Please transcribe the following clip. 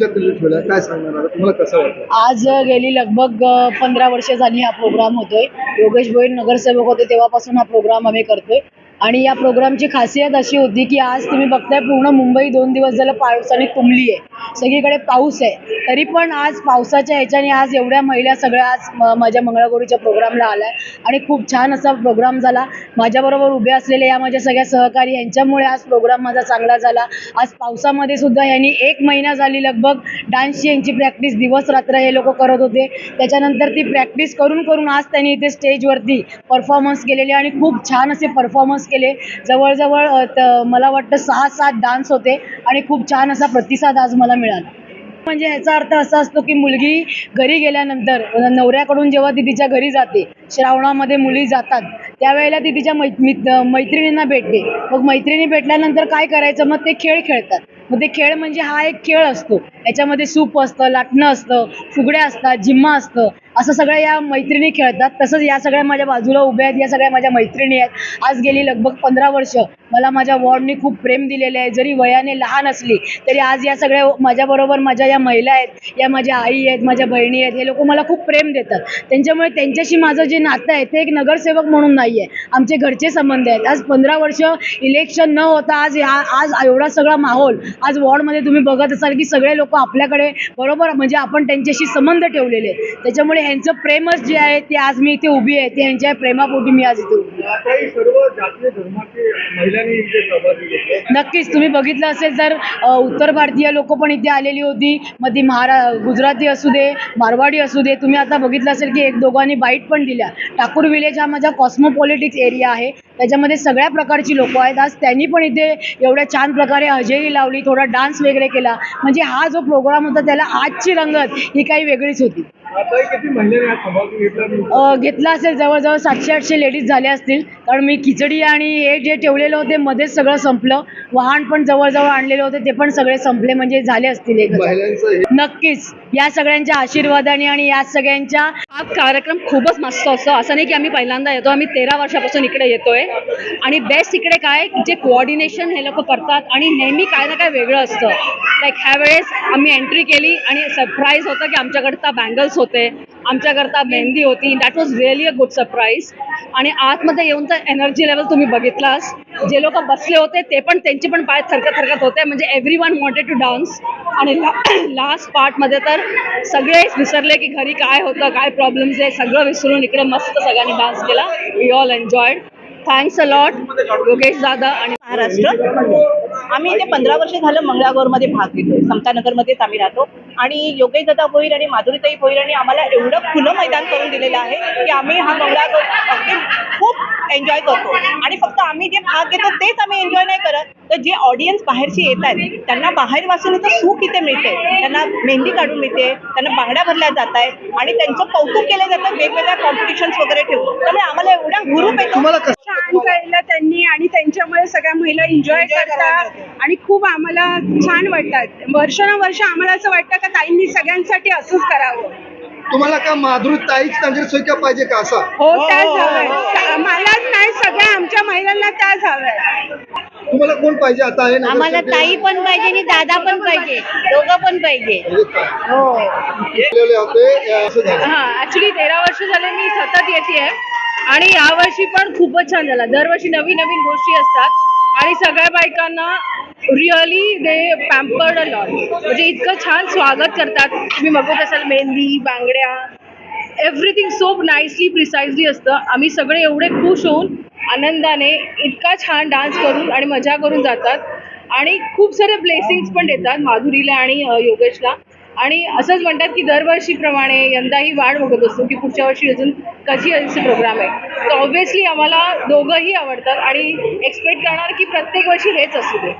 तुमच्याकडे ठेवला काय सांगणार आता? तुम्हाला कसं वाटतं? आज गेली लगभग पंधरा वर्ष झाली हा प्रोग्राम होतोय. योगेश भोईर नगरसेवक होते तेव्हापासून हा प्रोग्राम आम्ही करतोय. आणि या प्रोग्रामची खासियत अशी होती की आज तुम्ही बघताय पूर्ण मुंबई दोन दिवस झालं पावसाने तुंबली आहे सगळीकडे पाऊस आहे. तरी पण आज पावसाच्या ह्याच्याने आज एवढ्या महिला सगळ्या आज म- माझ्या मंगळागौरीच्या प्रोग्रामला आल्या. आणि खूप छान असा प्रोग्राम झाला. माझ्याबरोबर उभे असलेले या माझ्या सगळ्या सहकारी यांच्यामुळे आज प्रोग्राम माझा चांगला झाला. आज पावसामध्ये सुद्धा यांनी एक महिना झाली लगभग डान्सची यांची प्रॅक्टिस दिवस रात्र हे लोक करत होते. त्याच्यानंतर ती प्रॅक्टिस करून करून आज त्यांनी इथे स्टेजवरती परफॉर्मन्स केलेले आणि खूप छान असे परफॉर्मन्स केले. जवळजवळ मला वाटतं सहा सात डान्स होते आणि खूप छान असा प्रतिसाद आज मला मिळाला. म्हणजे ह्याचा अर्थ असा असतो की मुलगी घरी गेल्यानंतर नवऱ्याकडून जेव्हा ती तिच्या घरी जाते श्रावणामध्ये मुली जातात त्यावेळेला ती तिच्या मैत्रिणींना भेटते. मग मैत्रिणी भेटल्यानंतर काय करायचं? मग ते खेळ खेळतात. मग ते खेळ म्हणजे हा एक खेळ असतो. याच्यामध्ये सूप असतं लाटणं असतं फुगड्या असतात जिम्मा असतं. असं सगळ्या या मैत्रिणी खेळतात. तसंच या सगळ्या माझ्या बाजूला उभ्या आहेत या सगळ्या माझ्या मैत्रिणी आहेत. आज गेली लगभग पंधरा वर्ष. मला माझ्या वॉर्डने खूप प्रेम दिलेले आहे. जरी वयाने लहान असली तरी आज या सगळ्या माझ्याबरोबर माझ्या या महिला आहेत या माझ्या आई आहेत माझ्या बहिणी आहेत हे लोक मला खूप प्रेम देतात. त्यांच्यामुळे त्यांच्याशी माझं जे नातं आहे ते एक नगरसेवक म्हणून नाही आहे आमचे घरचे संबंध आहेत. आज पंधरा वर्ष इलेक्शन न होता आज हा आज एवढा सगळा माहोल आज वॉर्डमध्ये तुम्ही बघत असाल की सगळे लोक आपल्याकडे बरोबर म्हणजे आपण त्यांच्याशी संबंध ठेवलेले. त्याच्यामुळे ह्यांचं प्रेमच जे आहे ते आज मी इथे उभी आहे ते ह्यांच्या प्रेमापोटी मी आज इथे उभी आहे. नक्कीच तुम्ही बघितलं असेल तर उत्तर भारतीय लोक पण इथे आलेली होती. मग ती महारा गुजराती असू दे मारवाडी असू दे तुम्ही आता बघितलं असेल की एक दोघांनी बाईट पण दिल्या. ठाकूर विलेज हा माझा कॉस्मोपॉलिटिक्स एरिया आहे. त्याच्यामध्ये सगळ्या प्रकारची लोक आहेत. आज त्यांनी पण इथे एवढ्या छान प्रकारे हजेरी लावली थोडा डान्स वगैरे केला. म्हणजे हा जो प्रोग्राम होता त्याला आजची रंगत ही काही वेगळीच होती. हा घेतला असेल जवळजवळ सातशे आठशे लेडीज झाले असतील. कारण मी खिचडी आणि हे जे ठेवलेलं होते मध्येच सगळं संपलं. वाहन पण जवळजवळ आणलेले होते ते पण सगळे संपले म्हणजे झाले असतील एक हे नक्कीच. या सगळ्यांच्या आशीर्वादाने आणि या सगळ्यांच्या हा कार्यक्रम खूपच मस्त असतो. असं नाही की आम्ही पहिल्यांदा येतो आम्ही तेरा वर्षापासून इकडे येतोय. आणि बेस्ट इकडे काय? जे कोऑर्डिनेशन हे लोक करतात आणि नेहमी काय ना काय वेगळं असतं. लाईक ह्या वेळेस आम्ही एंट्री केली आणि सरप्राईज होतं की आमच्याकडता बँगल्स होते आमच्याकरता मेहंदी होती. That was really a good surprise आणि आतमध्ये येऊन तर एनर्जी लेवल तुम्ही बघितलास. जे लोक बसले होते ते पण त्यांचे पण पाय थरकत थरकत होते. म्हणजे everyone wanted to dance आणि लास्ट पार्टमध्ये तर सगळेच विसरले की घरी काय होतं काय प्रॉब्लेम्स आहे सगळं विसरून इकडे मस्त सगळ्यांनी डान्स केला. We all enjoyed thanks a lot Yogesh दादा आणि महाराष्ट्र. आम्ही इथे पंधरा वर्ष झालं मंगळागौरमध्ये भाग घेतोय. समतानगरमध्येच आम्ही राहतो. आणि योगेश दादा भोईर आणि माधुरीताई भोईर आणि आम्हाला एवढं खुलं मैदान करून दिलेलं आहे की आम्ही हा मंगळागौर अगदी खूप एन्जॉय करतो. आणि फक्त आम्ही जे भाग घेतो तेच आम्ही एन्जॉय नाही करत. तर जे ऑडियन्स बाहेरचे येत आहेत त्यांना बाहेर वाचून इथं सूख इथे मिळते त्यांना मेहंदी काढून मिळते त्यांना बांगड्या भरल्या जात आहेत आणि त्यांचं कौतुक केलं जातं वेगवेगळ्या कॉम्पिटिशन्स वगैरे ठेवून. त्यामुळे आम्हाला एवढा हुरूप येतो. केलं त्यांनी आणि त्यांच्यामुळे सगळ्या महिला एन्जॉय करतात आणि खूप आम्हाला छान वाटतात. वर्षानुवर्ष आम्हाला असं वाटतं का ताईंनी सगळ्यांसाठी असंच करावं. तुम्हाला का माधुरी ताईच त्यांच्या सोयीच्या पाहिजे का असा? हो त्याच हव्या. मलाच नाही सगळ्या आमच्या महिलांना त्याच हव्या. तुम्हाला कोण पाहिजे आता? आहे ना आम्हाला ताई पण पाहिजे आणि दादा पण पाहिजे. दोघं पण पाहिजे. हो. होते अं, असं झालं. हा ऍक्च्युली तेरा वर्ष झाले मी सतत येते आणि यावर्षी पण खूपच छान झाला. दरवर्षी नवीन नवीन गोष्टी असतात. आणि सगळ्या बायकांना really they pampered a lot म्हणजे इतकं छान स्वागत करतात. तुम्ही बघत असाल मेहंदी बांगड्या एव्हरीथिंग सो नाईसली प्रिसाइजली असतं. आम्ही सगळे एवढे खुश होऊन आनंदाने इतका छान डान्स करून आणि मजा करून जातात. आणि खूप सारे ब्लेसिंग्स पण देतात माधुरीला आणि योगेशला. आणि असंच म्हणतात की दरवर्षीप्रमाणे यंदाही वाढ बघत असतो की पुढच्या वर्षी अजून कशी असे प्रोग्राम आहे तर ऑब्व्हियसली आम्हाला दोघंही आवडतात आणि एक्सपेक्ट करणार की प्रत्येक वर्षी हेच असू दे